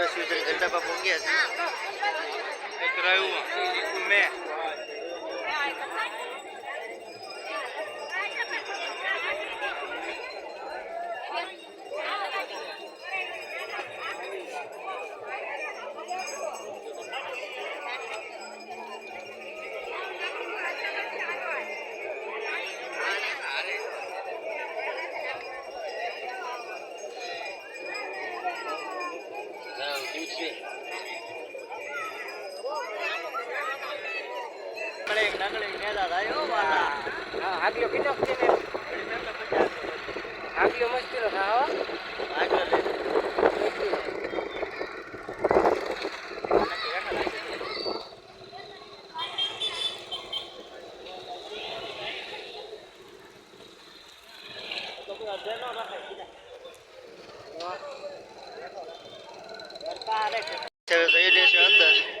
આપણે શિવચરી ઘંટાપા પહોંચ્યા છે એક રહ્યું મેં આગલો કેટલો છે ને આગલો અંદર.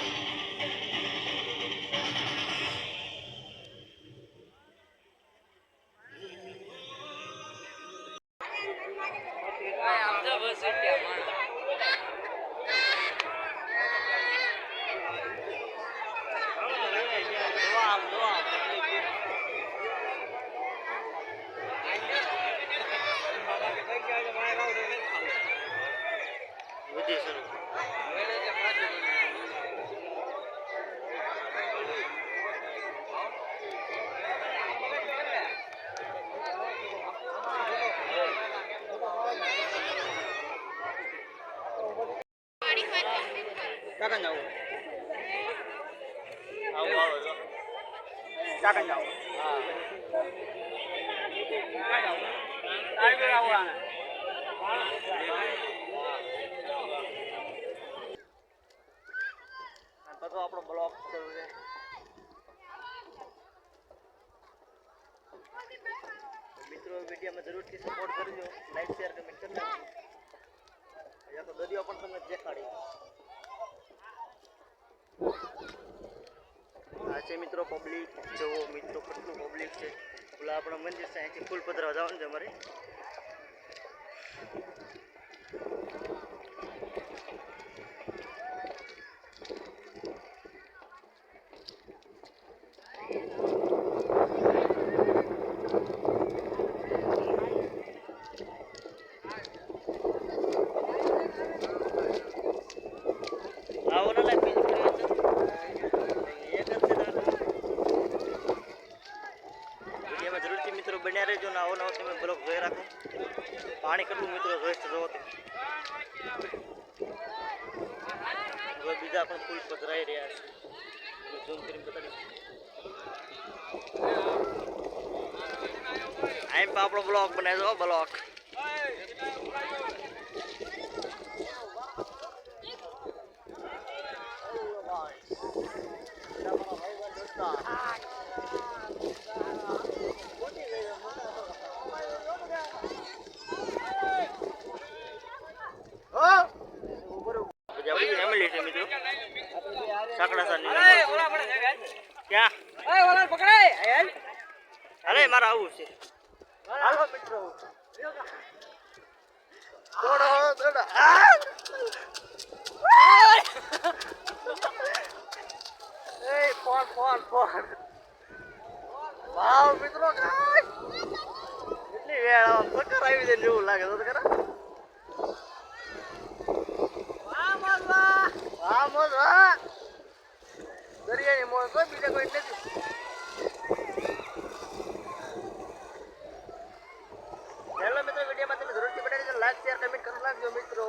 અને આમાં જોયું બધી શરૂ કાકા જાવ આવો આવો જો કાકા જાવ બધો આપણો બ્લોક શરૂ છે મિત્રો વિડીયોમાં જરૂરથી સપોર્ટ કરજો. લાઈક શેર કમેન્ટ કરજો અહીંયા તો દરિયો પણ તમને દેખાડી આ છે મિત્રો પબ્લિક જો મિત્રો કેટલું પબ્લિક છે. ઓલા આપણા મંદિર છે, અહીંથી ફૂલ પધરા જવાનું છે અમારે આવો ને લાઈક બીજી પડી છે એક જ છે તારે. વિડીયોમાં જરૂરથી મિત્રો બન્યા રહેજો ને નવો તમે બ્લોક જોઈ રાખો. પાણી કેટલું મિત્રો વેસ્ટ જોવો તમે. હવે બીજા પણ ફૂલ પધરાઈ રહ્યા છે. ઝૂમ કરીને બતાડી આમ પણ આપણો બ્લોક બનાવ્યો બ્લોગ પછી આપણી ફેમિલી છે મિત્રો. સાંકડાસરની ક્યાં? અરે મારે આવું છે. હાલો મિત્રો. દોડો દોડો. એ ફોન ફોન ફોન. વાવ મિત્રો કાંઈ. એટલી વેળ આમ ચક્કર આવી જાય એવું લાગે તો ખરા. વાહ વાહ. હા મોજ હા. દરિયાની મોજ કોઈ બીજા કોઈ નથી. હેલો મિત્રો વિડીયોમાં તમે જરૂરથી બનાવી દેજો લાઈક શેર કમેન્ટ કરી નાખજો મિત્રો.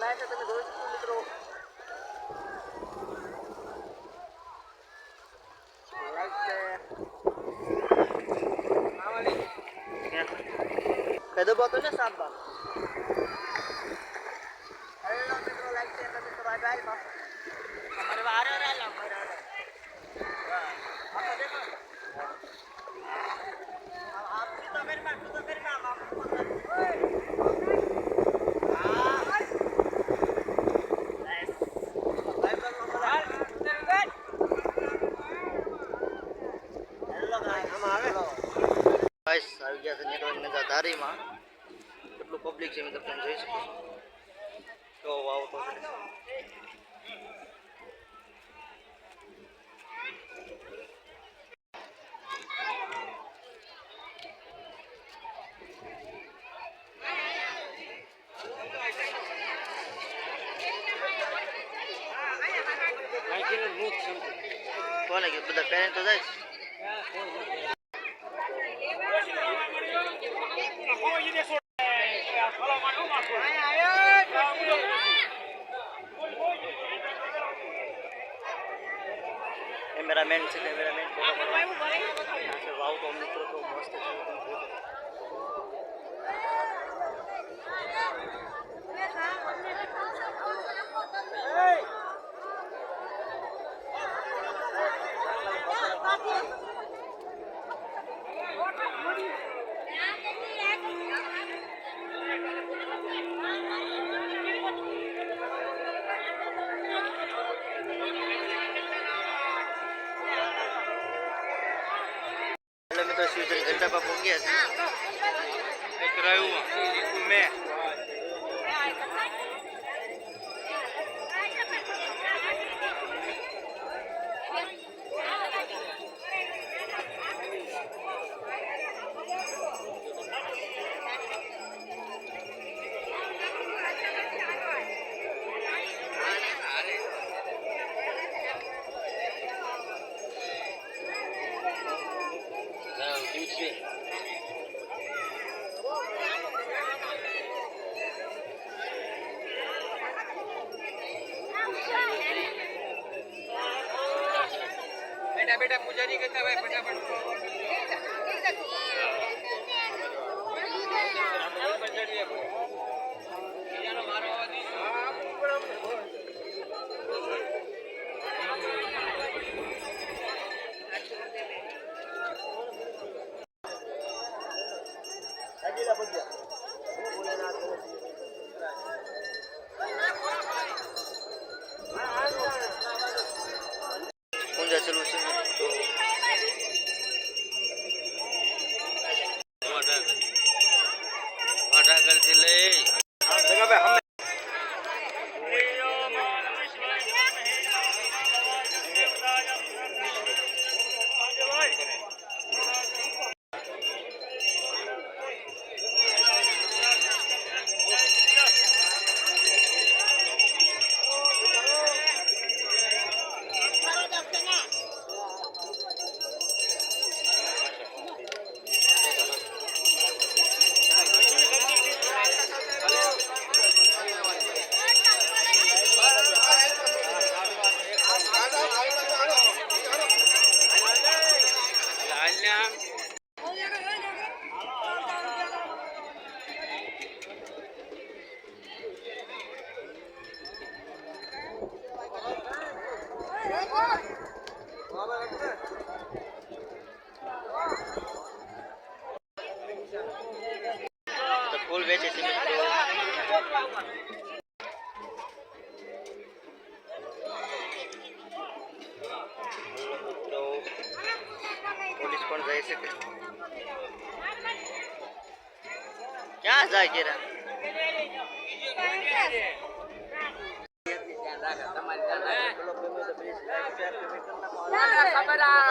લાઈક છે તમે જરૂરથી મિત્રો. કઈ દબાવતો ને સાત બાર આવી ગયા છે નીકળવાની નજા ધારીમાં કેટલું પબ્લિક છે મિત્રો તમે જોઈ શકો છો તો વાવ તો કોને કે બધા પેરેન્ટ તો જાય. કેમેરામેન છે કેમેરામેન છે એક બેટા બેટા પૂજારી કરતા ભાઈ ફટાફટ મારો અવાજ તો ફૂલ વેચે છે મિત્રો તો પોલીસ પણ જઈ શકે ક્યાં જાય કેરા ખબર આ